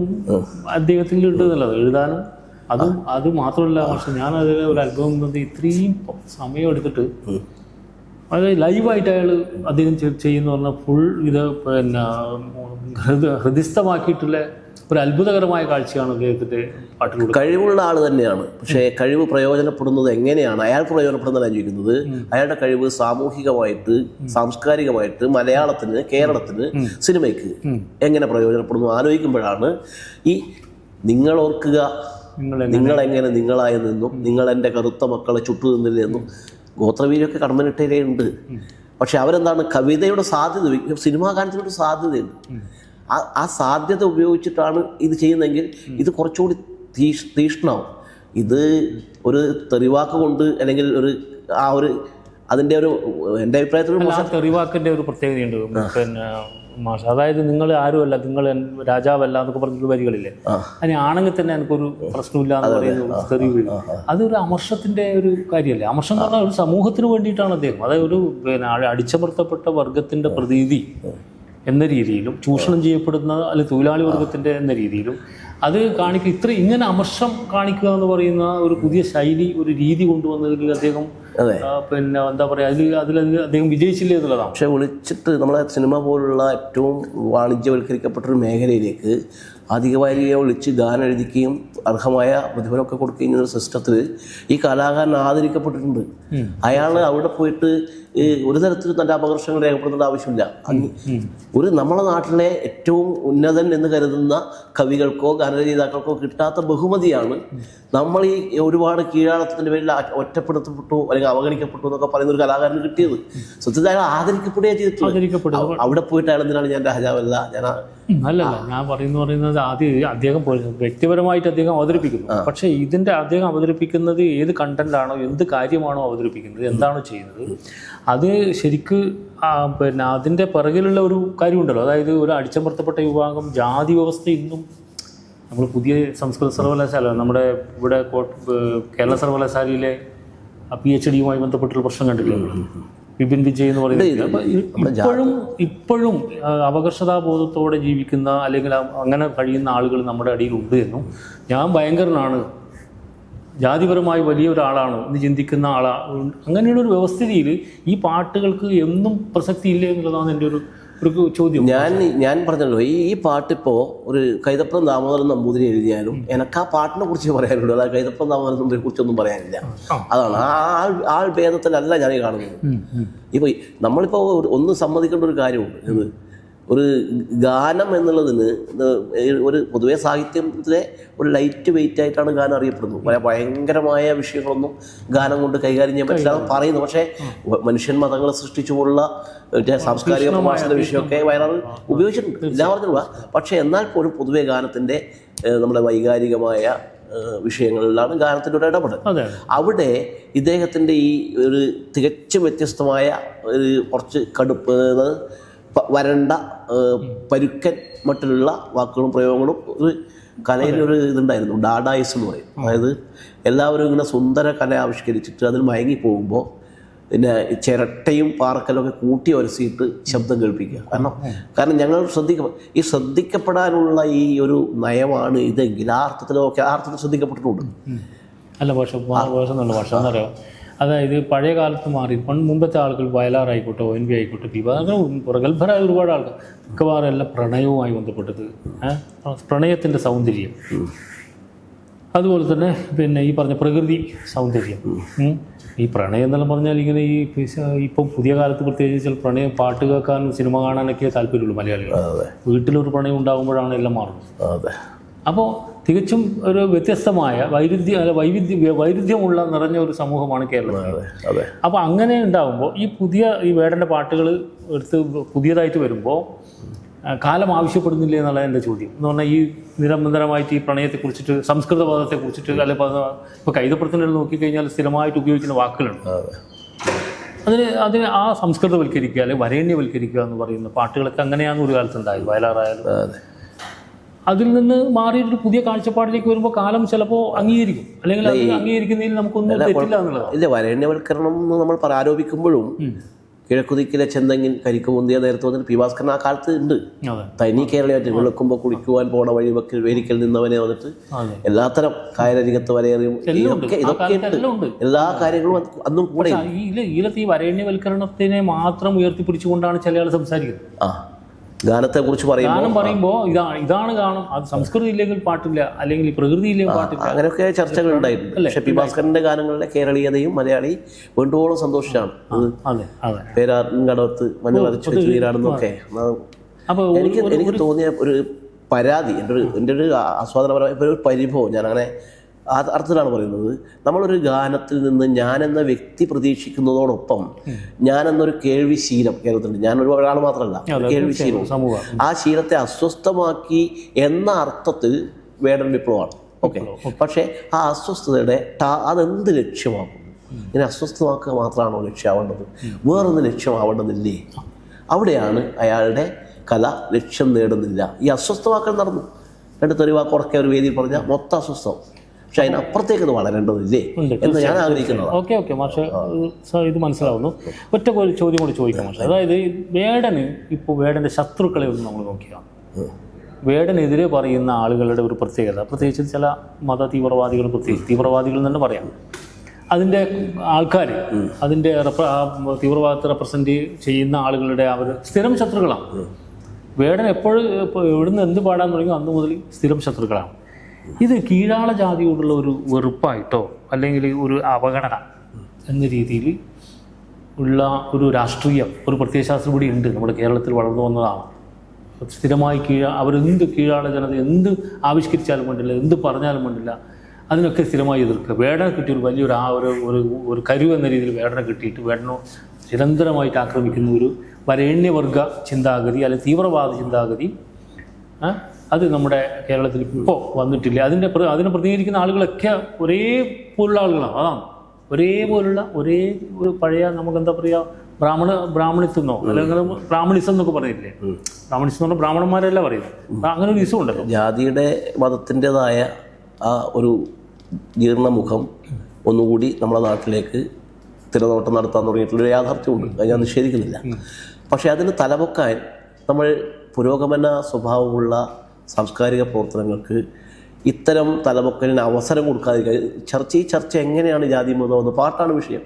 അദ്ദേഹത്തിൽ ഉണ്ട് എന്നുള്ളത് എഴുതാനും അതും അത് മാത്രമല്ല പക്ഷെ ഞാൻ അതിൽ ഒരു അത്ഭുതം തോന്നി ഇത്രയും സമയം എടുത്തിട്ട് അത് ലൈവായിട്ട് അയാൾ അദ്ദേഹം ചെയ്യുന്ന പറഞ്ഞാൽ ഫുൾ ഇത് പിന്നെ ഹൃദ ഹൃദിസ്ഥമാക്കിയിട്ടുള്ള ഒരു അത്ഭുതകരമായ കാഴ്ചയാണ് അദ്ദേഹത്തിന്റെ പാട്ടിലൂടെ കഴിവുള്ള ആൾ തന്നെയാണ്. പക്ഷേ കഴിവ് പ്രയോജനപ്പെടുന്നത് എങ്ങനെയാണ്? അയാൾക്ക് പ്രയോജനപ്പെടുന്നതാണ് ചോദിക്കുന്നത്. അയാളുടെ കഴിവ് സാമൂഹികമായിട്ട് സാംസ്കാരികമായിട്ട് മലയാളത്തിന് കേരളത്തിന് സിനിമയ്ക്ക് എങ്ങനെ പ്രയോജനപ്പെടുന്നു? ആലോചിക്കുമ്പോഴാണ് ഈ നിങ്ങൾ ഓർക്കുക നിങ്ങൾ എങ്ങനെ നിങ്ങളായി നിന്നും നിങ്ങൾ എന്റെ കറുത്ത മക്കളെ ചുട്ടു നിന്നില്ലെന്നും ഗോത്രവീരൊക്കെ കടമനിട്ടയിലേ ഉണ്ട് പക്ഷെ അവരെന്താണ്? കവിതയുടെ സാധ്യത സിനിമാ ഗാനത്തിനൊരു സാധ്യതയുണ്ട്. ആ ആ സാധ്യത ഉപയോഗിച്ചിട്ടാണ് ഇത് ചെയ്യുന്നതെങ്കിൽ ഇത് കുറച്ചുകൂടി തീഷ് തീഷ്ണമാവും. ഇത് ഒരു തെറിവാക്ക് കൊണ്ട് അല്ലെങ്കിൽ ഒരു ആ ഒരു അതിന്റെ ഒരു എന്റെ അഭിപ്രായത്തിൽ തെറിവാക്കിന്റെ ഒരു പ്രത്യേകതയുണ്ട് പിന്നെ മാഷ. അതായത് നിങ്ങൾ ആരുമല്ല നിങ്ങൾ രാജാവല്ല എന്നൊക്കെ പറഞ്ഞിട്ട് വരികളില്ലേ. അതിന് ആണെങ്കിൽ തന്നെ എനിക്കൊരു പ്രശ്നമില്ല എന്ന് പറയുന്ന തെറി വീഴും അതൊരു അമർഷത്തിന്റെ ഒരു കാര്യമല്ലേ? അമർഷം എന്ന് പറഞ്ഞാൽ ഒരു സമൂഹത്തിന് വേണ്ടിയിട്ടാണ് അദ്ദേഹം. അതായത് ഒരു പിന്നെ അടിച്ചമർത്തപ്പെട്ട വർഗത്തിന്റെ പ്രതീതി എന്ന രീതിയിലും ചൂഷണം ചെയ്യപ്പെടുന്ന അല്ലെങ്കിൽ തൊഴിലാളി വർഗത്തിന്റെ എന്ന രീതിയിലും അത് കാണിക്കുക ഇത്ര ഇങ്ങനെ അമർഷം കാണിക്കുക എന്ന് പറയുന്ന ഒരു പുതിയ ശൈലി ഒരു രീതി കൊണ്ടുവന്നതിൽ അദ്ദേഹം അതെ. പിന്നെ എന്താ പറയുക അതിൽ അതിൽ അദ്ദേഹം വിജയിച്ചില്ലേ എന്നുള്ളതാണ്. പക്ഷേ വിളിച്ചിട്ട് നമ്മളെ സിനിമ പോലുള്ള ഏറ്റവും വാണിജ്യവൽക്കരിക്കപ്പെട്ടൊരു മേഖലയിലേക്ക് അധികവാരിയെ വിളിച്ച് ഗാനം എഴുതിക്കുകയും അർഹമായ പ്രതിഫലമൊക്കെ കൊടുക്കുകയും സിസ്റ്റത്തിൽ ഈ കലാകാരൻ ആദരിക്കപ്പെട്ടിട്ടുണ്ട്. അയാൾ അവിടെ പോയിട്ട് ഈ ഒരു തരത്തിലും തന്റെ അപകർഷങ്ങൾ രേഖപ്പെടുത്തേണ്ട ആവശ്യമില്ല. ഒരു നമ്മളെ നാട്ടിലെ ഏറ്റവും ഉന്നതൻ എന്ന് കരുതുന്ന കവികൾക്കോ ഗാനരചയിതാക്കൾക്കോ കിട്ടാത്ത ബഹുമതിയാണ് നമ്മൾ ഈ ഒരുപാട് കീഴാളത്തിന്റെ പേരിൽ ഒറ്റപ്പെടുത്തപ്പെട്ടു അല്ലെങ്കിൽ അവഗണിക്കപ്പെട്ടു എന്നൊക്കെ പറയുന്ന ഒരു കലാകാരന് കിട്ടിയത്. സത്യത്തിൽ അയാൾ ആദരിക്കപ്പെടുകയാണ് ചെയ്തിട്ടുള്ളത്. അവിടെ പോയിട്ട് അയാൾ എന്തിനാണ് ഞാൻ രാജാവല്ല ഞാൻ അല്ല അല്ലല്ല ഞാൻ പറയുന്നു പറയുന്നത് ആദ്യം അദ്ദേഹം വ്യക്തിപരമായിട്ട് അദ്ദേഹം അവതരിപ്പിക്കുന്നു. പക്ഷേ ഇതിന്റെ അദ്ദേഹം അവതരിപ്പിക്കുന്നത് ഏത് കണ്ടന്റ് ആണോ എന്ത് കാര്യമാണോ അവതരിപ്പിക്കുന്നത് എന്താണോ ചെയ്യുന്നത്? അത് ശരിക്ക് പിന്നെ അതിന്റെ പിറകിലുള്ള ഒരു കാര്യമുണ്ടല്ലോ. അതായത് ഒരു അടിച്ചമർത്തപ്പെട്ട വിഭാഗം ജാതി വ്യവസ്ഥ ഇന്നും നമ്മൾ പുതിയ സംസ്കൃത സർവകലാശാല നമ്മുടെ ഇവിടെ കേരള സർവകലാശാലയിലെ പി എച്ച് ഡിയുമായി ബന്ധപ്പെട്ടുള്ള പ്രശ്നം കണ്ടില്ലേ വിപിൻ വിജയ് എന്ന് പറയുന്നത് ഇപ്പോഴും ഇപ്പോഴും അപകർഷതാബോധത്തോടെ ജീവിക്കുന്ന അല്ലെങ്കിൽ അങ്ങനെ കഴിയുന്ന ആളുകൾ നമ്മുടെ അടിയിലുണ്ട് എന്നും ഞാൻ ഭയങ്കരനാണ്. ജാതിപരമായി വലിയ ഒരാളാണ് എന്ന് ചിന്തിക്കുന്ന ആളാ. അങ്ങനെയുള്ള ഒരു വ്യവസ്ഥിതിയിൽ ഈ പാട്ടുകൾക്ക് എന്നും പ്രസക്തി ഇല്ല എന്നുള്ളതാണ് എന്റെ ഒരു ഒരു ചോദ്യം. ഞാൻ ഞാൻ പറഞ്ഞല്ലോ ഈ ഈ പാട്ടിപ്പോൾ ഒരു കൈതപ്രം ദാമോദരൻ നമ്പൂതിരി എഴുതിയാലും എനിക്ക് ആ പാട്ടിനെ കുറിച്ച് പറയാനുള്ളൂ. അല്ലാതെ കൈതപ്രം ദാമോദരൻ നമ്പൂതിരി കുറിച്ചൊന്നും പറയാനില്ല. അതാണ്. ആ ആൾ ആൾ ഭേദത്തിലല്ല ഞാൻ കാണുന്നത്. ഇപ്പോൾ നമ്മളിപ്പോൾ ഒന്ന് സമ്മതിക്കേണ്ട ഒരു കാര്യമുണ്ട്. ഒരു ഗാനം എന്നുള്ളതിന് ഒരു പൊതുവേ സാഹിത്യത്തിലെ ഒരു ലൈറ്റ് വെയിറ്റ് ആയിട്ടാണ് ഗാനം അറിയപ്പെടുന്നത്. ഭയ- ഭയങ്കരമായ വിഷയങ്ങളൊന്നും ഗാനം കൊണ്ട് കൈകാര്യം ചെയ്യാൻ പറ്റില്ല പറയുന്നു. പക്ഷേ മനുഷ്യൻ മതങ്ങളെ സൃഷ്ടിച്ചുകൊണ്ടുള്ള മറ്റേ സാംസ്കാരിക പ്രഭാഷണ വിഷയമൊക്കെ വയറാൾ ഉപയോഗിച്ചിട്ടുണ്ട്. എല്ലാം പറഞ്ഞില്ല പക്ഷേ എന്നാൽ പോലും പൊതുവെ ഗാനത്തിന്റെ നമ്മുടെ വൈകാരികമായ വിഷയങ്ങളിലാണ് ഗാനത്തിന്റെ ഒരു ഇടപെടൽ. അവിടെ ഇദ്ദേഹത്തിന്റെ ഈ ഒരു തികച്ചും വ്യത്യസ്തമായ ഒരു കുറച്ച് കടുപ്പ് വരണ്ട പരുക്കൻ മറ്റുള്ള വാക്കുകളും പ്രയോഗങ്ങളും ഒരു കലയിലൊരു ഇതുണ്ടായിരുന്നു. ഡാഡായിസ് എന്ന് പറയും. അതായത് എല്ലാവരും ഇങ്ങനെ സുന്ദര കല ആവിഷ്കരിച്ചിട്ട് അതിൽ മയങ്ങി പോകുമ്പോൾ പിന്നെ ചിരട്ടയും പാറക്കലും ഒക്കെ കൂട്ടി ഒരസിയിട്ട് ശബ്ദം കേൾപ്പിക്കുക. കാരണം കാരണം ഞങ്ങൾ ശ്രദ്ധിക്ക ഈ ശ്രദ്ധിക്കപ്പെടാനുള്ള ഈ ഒരു നയമാണ് ഇതെങ്കിൽ ആ അർത്ഥത്തിലൊക്കെ ആ അർത്ഥത്തിൽ ശ്രദ്ധിക്കപ്പെട്ടിട്ടുണ്ട്. അല്ല പക്ഷെ ഭാഷ എന്നുള്ള ഭാഷ. എന്നറിയാം അതായത് പഴയ കാലത്ത് മാറി പണ്ട് മുമ്പത്തെ ആളുകൾ വയലാർ ആയിക്കോട്ടെ ഒ എൻ വി ആയിക്കോട്ടെ പി അങ്ങനെ പ്രഗത്ഭരായ ഒരുപാട് ആൾക്കാർ മിക്കവാറും എല്ലാം പ്രണയവുമായി ബന്ധപ്പെട്ടത് പ്രണയത്തിന്റെ സൗന്ദര്യം. അതുപോലെ തന്നെ പിന്നെ ഈ പറഞ്ഞ പ്രകൃതി സൗന്ദര്യം. ഈ പ്രണയം എന്നെല്ലാം പറഞ്ഞാൽ ഇങ്ങനെ ഈ ഇപ്പം പുതിയ കാലത്ത് പ്രത്യേകിച്ച് പ്രണയം പാട്ട് കേൾക്കാനും സിനിമ കാണാനൊക്കെ താല്പര്യമുള്ളൂ മലയാളികൾ. വീട്ടിലൊരു പ്രണയം ഉണ്ടാകുമ്പോഴാണ് എല്ലാം മാറുന്നത്. അതെ. അപ്പോൾ തികച്ചും ഒരു വ്യത്യസ്തമായ വൈരുദ്ധ്യ അല്ല വൈവിധ്യ വൈരുദ്ധ്യമുള്ള നിറഞ്ഞ ഒരു സമൂഹമാണ് കേരളം അപ്പോൾ അങ്ങനെ ഉണ്ടാകുമ്പോൾ ഈ പുതിയ ഈ വേടന്റെ പാട്ടുകൾ എടുത്ത് പുതിയതായിട്ട് വരുമ്പോൾ കാലം ആവശ്യപ്പെടുന്നില്ല എന്നുള്ള എന്റെ ചോദ്യം. എന്ന് പറഞ്ഞാൽ ഈ നിരന്തരമായിട്ട് ഈ പ്രണയത്തെക്കുറിച്ചിട്ട് സംസ്കൃത പദത്തെക്കുറിച്ചിട്ട് അല്ലെ ഇപ്പോൾ കൈതപ്പുറത്തിനെല്ലാം നോക്കിക്കഴിഞ്ഞാൽ സ്ഥിരമായിട്ട് ഉപയോഗിക്കുന്ന വാക്കുകളുണ്ട് അതെ. അതിന് അതിന് ആ സംസ്കൃതവൽക്കരിക്കുക അല്ലെങ്കിൽ വരേണ്യവൽക്കരിക്കുക എന്ന് പറയുന്ന പാട്ടുകളൊക്കെ അങ്ങനെയാണ് ഒരു കാലത്ത് ഉണ്ടായത് വയലാറായാലും. അതെ. അതിൽ നിന്ന് മാറിയൊരു പുതിയ കാഴ്ചപ്പാടിലേക്ക് വരുമ്പോൾ കാലം ചിലപ്പോൾ അംഗീകരിക്കും അല്ലെങ്കിൽ അത് അംഗീകരിക്കുന്നതിൽ നമുക്കൊന്നും തെറ്റില്ല എന്നുള്ളത് ഇല്ല വരേണ്യവൽക്കരണം എന്ന് നമ്മൾ ആരോപിക്കുമ്പോഴും കിഴക്കുതിക്കിലെ ചെന്തെങ്ങിൻ കരിക്ക് മുന്തിയ നേരത്തെ വന്നിട്ട് പി ഭാസ്കരൻ ആ കാലത്ത് ഉണ്ട് തനി കേരളമായിട്ട് വിളക്കുമ്പോൾ കുളിക്കുവാൻ പോണ വഴി വക്കിൽ വേരിക്കൽ നിന്നവനെ വന്നിട്ട് എല്ലാത്തരം കായലരികത്ത് വരേറിയും എല്ലാം ഇതൊക്കെ ഇതൊക്കെ ഉണ്ട് എല്ലാ കാര്യങ്ങളും അന്നും കൂടെ ഈ ഈലത്ത് ഈ വരേണ്യവൽക്കരണത്തിനെ മാത്രം ഉയർത്തിപ്പിടിച്ചുകൊണ്ടാണ് ചില ആൾ സംസാരിക്കുന്നത് ആ ഗാനത്തെ കുറിച്ച് പറയുമ്പോൾ ഇതാണ് ഇതാണ് ഗാനം. അത് സംസ്കൃതി ഇല്ലെങ്കിൽ പാട്ടില്ല. അല്ലെങ്കിൽ പ്രകൃതി ഇല്ലെങ്കിൽ പാട്ടില്ല. അങ്ങനെയൊക്കെ ചർച്ചകൾ ഉണ്ടായിട്ടുണ്ട്. പക്ഷെ പി ഭാസ്കരന്റെ ഗാനങ്ങളിലെ കേരളീയതയും മലയാളി വേണ്ടുവോളം സന്തോഷിച്ചാണ്. പേരാടത്ത് പേരാറിൻകടവത്ത് മഞ്ഞ വരച്ചു വെച്ച് നീരാടുന്നൊക്കെ എനിക്ക് എനിക്ക് തോന്നിയ ഒരു പരാതി എന്റെ ഒരു എന്റെ ഒരു ആസ്വാദനപരമായ ഒരു പരിഭവം. ഞാൻ അങ്ങനെ ആ അർത്ഥത്തിലാണ് പറയുന്നത് നമ്മളൊരു ഗാനത്തിൽ നിന്ന് ഞാൻ എന്ന വ്യക്തി പ്രതീക്ഷിക്കുന്നതോടൊപ്പം ഞാനെന്നൊരു കേൾവി ശീലം കേരളത്തിലുണ്ട്. ഞാൻ ഒരു ഒരാൾ മാത്രമല്ല കേൾവിശീലം കേൾവി ശീലം. ആ ശീലത്തെ അസ്വസ്ഥമാക്കി എന്ന അർത്ഥത്തിൽ വേടൻ വിപ്ലവമാണ്. ഓക്കെ. പക്ഷേ ആ അസ്വസ്ഥതയുടെ അതെന്ത് ലക്ഷ്യമാക്കുന്നു ഇങ്ങനെ അസ്വസ്ഥമാക്കുക മാത്രമാണോ ലക്ഷ്യമാവേണ്ടത്? വേറൊന്ന് ലക്ഷ്യമാവേണ്ടതില്ലേ? അവിടെയാണ് അയാളുടെ കല ലക്ഷ്യം നേടുന്നില്ല. ഈ അസ്വസ്ഥമാക്കൽ നടന്നു. രണ്ട് തെറിവാക്കുറക്കെ ഒരു വേദിയിൽ പറഞ്ഞാൽ മൊത്തം അസ്വസ്ഥം. പക്ഷെ അതിനപ്പുറത്തേക്ക് ഇത് വളരേണ്ടതില്ലേ എന്ന് ഞാൻ ആഗ്രഹിക്കുന്നത് ഓക്കെ ഓക്കെ മാഷെ. സാർ ഇത് മനസ്സിലാവുന്നു. ഒറ്റ ഒരു ചോദ്യം കൂടി ചോദിക്കാം മാഷെ. അതായത് വേടന് ഇപ്പോൾ വേടന്റെ ശത്രുക്കളെ ഒന്ന് നമ്മൾ നോക്കിയാണ് വേടനെതിരെ പറയുന്ന ആളുകളുടെ ഒരു പ്രത്യേകത പ്രത്യേകിച്ച് ചില മത തീവ്രവാദികൾ പ്രത്യേകിച്ച് തീവ്രവാദികൾ തന്നെ പറയാം. അതിന്റെ ആൾക്കാർ അതിന്റെ തീവ്രവാദത്തെ റെപ്രസെന്റ് ചെയ്യുന്ന ആളുകളുടെ അവർ സ്ഥിരം ശത്രുക്കളാണ്. വേടൻ എപ്പോഴും ഇപ്പോൾ എവിടുന്ന് എന്ത് പാടാൻ തുടങ്ങിയോ അന്ന് മുതൽ സ്ഥിരം ശത്രുക്കളാണ്. ഇത് കീഴാള ജാതിയോടുള്ള ഒരു വെറുപ്പായിട്ടോ അല്ലെങ്കിൽ ഒരു അവഗണന എന്ന രീതിയിൽ ഉള്ള ഒരു രാഷ്ട്രീയം ഒരു പ്രത്യയശാസ്ത്രം കൂടി ഉണ്ട്. നമ്മുടെ കേരളത്തിൽ വളർന്നു വന്നതാണ്. സ്ഥിരമായി കീഴ അവരെന്ത് കീഴാള ജനത എന്ത് ആവിഷ്കരിച്ചാലും വേണ്ടില്ല എന്ത് പറഞ്ഞാലും വേണ്ടില്ല അതിനൊക്കെ സ്ഥിരമായി എതിർക്കുക. വേടനെ കിട്ടിയ ഒരു വലിയൊരു ആ ഒരു ഒരു ഒരു കരു എന്ന രീതിയിൽ വേടനെ കിട്ടിയിട്ട് വേടനോ നിരന്തരമായിട്ട് ആക്രമിക്കുന്ന ഒരു വരേണ്യവർഗ ചിന്താഗതി അല്ലെങ്കിൽ തീവ്രവാദ ചിന്താഗതി അത് നമ്മുടെ കേരളത്തിൽ ഇപ്പോൾ വന്നിട്ടില്ല. അതിന്റെ പ്ര- അതിനെ പ്രതികരിക്കുന്ന ആളുകളൊക്കെ ഒരേ പോലുള്ള ആളുകളാണ്. അതാണ്. ഒരേപോലുള്ള ഒരേ ഒരു പഴയ നമുക്ക് എന്താ പറയുക ബ്രാഹ്മണ ബ്രാഹ്മണിത്വന്നോ അല്ലെങ്കിൽ ബ്രാഹ്മണിസം എന്നൊക്കെ പറയില്ലേ ബ്രാഹ്മണിസം എന്ന് പറഞ്ഞാൽ ബ്രാഹ്മണന്മാരല്ല പറയുന്നത്. അങ്ങനെ ഒരു ഇസം ഉണ്ടല്ലോ. ജാതിയുടെ മതത്തിന്റെതായ ആ ഒരു ജീർണമുഖം ഒന്നുകൂടി നമ്മുടെ നാട്ടിലേക്ക് തിരനോട്ടം നടത്താൻ തുടങ്ങിയിട്ടുള്ളൊരു യാഥാർത്ഥ്യമുണ്ട്. അത് ഞാൻ നിഷേധിക്കുന്നില്ല. പക്ഷേ അതിന് തലമുക്കാൻ നമ്മൾ പുരോഗമന സ്വഭാവമുള്ള സാംസ്കാരിക പ്രവർത്തനങ്ങൾക്ക് ഇത്തരം തലമുക്കലിന് അവസരം കൊടുക്കാതിരിക്കുക ചർച്ച ഈ ചർച്ച എങ്ങനെയാണ് ജാതി മതമാകുന്നത് പാട്ടാണ് വിഷയം.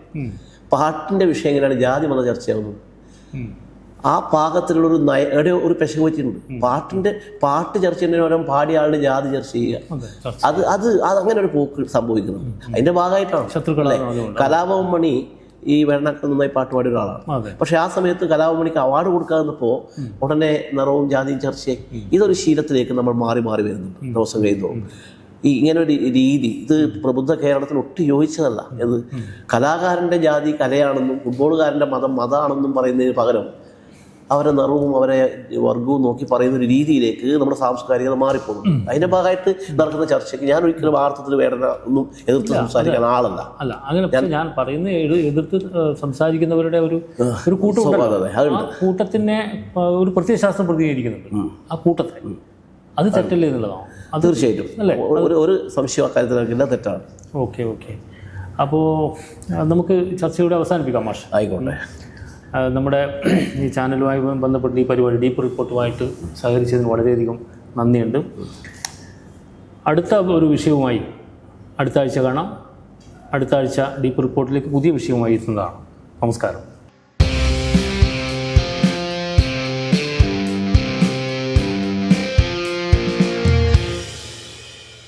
പാട്ടിന്റെ വിഷയം എങ്ങനെയാണ് ജാതി മത ചർച്ചയാവുന്നത്. ആ പാകത്തിലുള്ള ഒരു നയ എവിടെ ഒരു പെശക് പറ്റിയിട്ടുണ്ട്. പാട്ടിന്റെ പാട്ട് ചർച്ച ചെയ്യുന്നതിന് പകരം പാടിയ ആളുടെ ജാതി ചർച്ച ചെയ്യുക. അതെ. അത് അത് അങ്ങനെ ഒരു പോക്ക് സംഭവിക്കുന്നത് അതിന്റെ ഭാഗമായിട്ടാണ്. ശത്രുക്കളെ കലാഭവൻ മണി ഈ വെണ്ണക്കൾ നന്നായി പാട്ട് പാടിയ ഒരാളാണ്. പക്ഷെ ആ സമയത്ത് കലാഭവൻ മണിക്ക് അവാർഡ് കൊടുക്കാതിരുന്നപ്പോൾ ഉടനെ നിറവും ജാതിയും ചർച്ചയും ഇതൊരു ശീലത്തിലേക്ക് നമ്മൾ മാറി മാറി വരുന്നുണ്ട്. ദിവസം കഴിയുന്നതും ഈ ഇങ്ങനെ ഒരു രീതി ഇത് പ്രബുദ്ധ കേരളത്തിന് ഒട്ടും യോജിച്ചതല്ല. എന്ന് കലാകാരന്റെ ജാതി കലയാണെന്നും ഫുട്ബോളുകാരന്റെ മതം മതമാണെന്നും പറയുന്നതിന് പകരം അവരെ നിറവും അവരെ വർഗവും നോക്കി പറയുന്ന ഒരു രീതിയിലേക്ക് നമ്മുടെ സാംസ്കാരികത മാറിപ്പോകും. അതിന്റെ ഭാഗമായിട്ട് നടക്കുന്ന ചർച്ചയ്ക്ക് ഞാൻ ഒരിക്കലും ആർത്ഥത്തിൽ വേദന ഒന്നും എതിർത്ത് സംസാരിക്കാൻ ആളല്ല. അല്ല അങ്ങനെ ഞാൻ പറയുന്ന എതി- എതിർത്ത് സംസാരിക്കുന്നവരുടെ ഒരു ഒരു കൂട്ടം കൂട്ടത്തിനെ ഒരു പ്രത്യയശാസ്ത്രം പ്രതികരിക്കുന്നുണ്ട് ആ കൂട്ടത്തെ. അത് തെറ്റല്ലേ എന്നുള്ളതാണോ? അത് തീർച്ചയായിട്ടും. അല്ലേ? ഒരു ഒരു സംശയം അക്കാര്യത്തിൽ എനിക്കില്ല തെറ്റാണ്. Okay okay. അപ്പോൾ നമുക്ക് ചർച്ചയുടെ അവസാനിപ്പിക്കാം മാഷ്. ആയിക്കോട്ടെ. നമ്മുടെ ഈ ചാനലുമായി ബന്ധപ്പെട്ട് ഈ പരിപാടി ഡീപ്പ് റിപ്പോർട്ടുമായിട്ട് സഹകരിച്ചതിന് വളരെയധികം നന്ദിയുണ്ട്. അടുത്ത ഒരു വിഷയവുമായി അടുത്ത ആഴ്ച കാണാം. അടുത്ത ആഴ്ച ഡീപ്പ് റിപ്പോർട്ടിലേക്ക് പുതിയ വിഷയവുമായി എത്തുന്നതാണ്. നമസ്കാരം.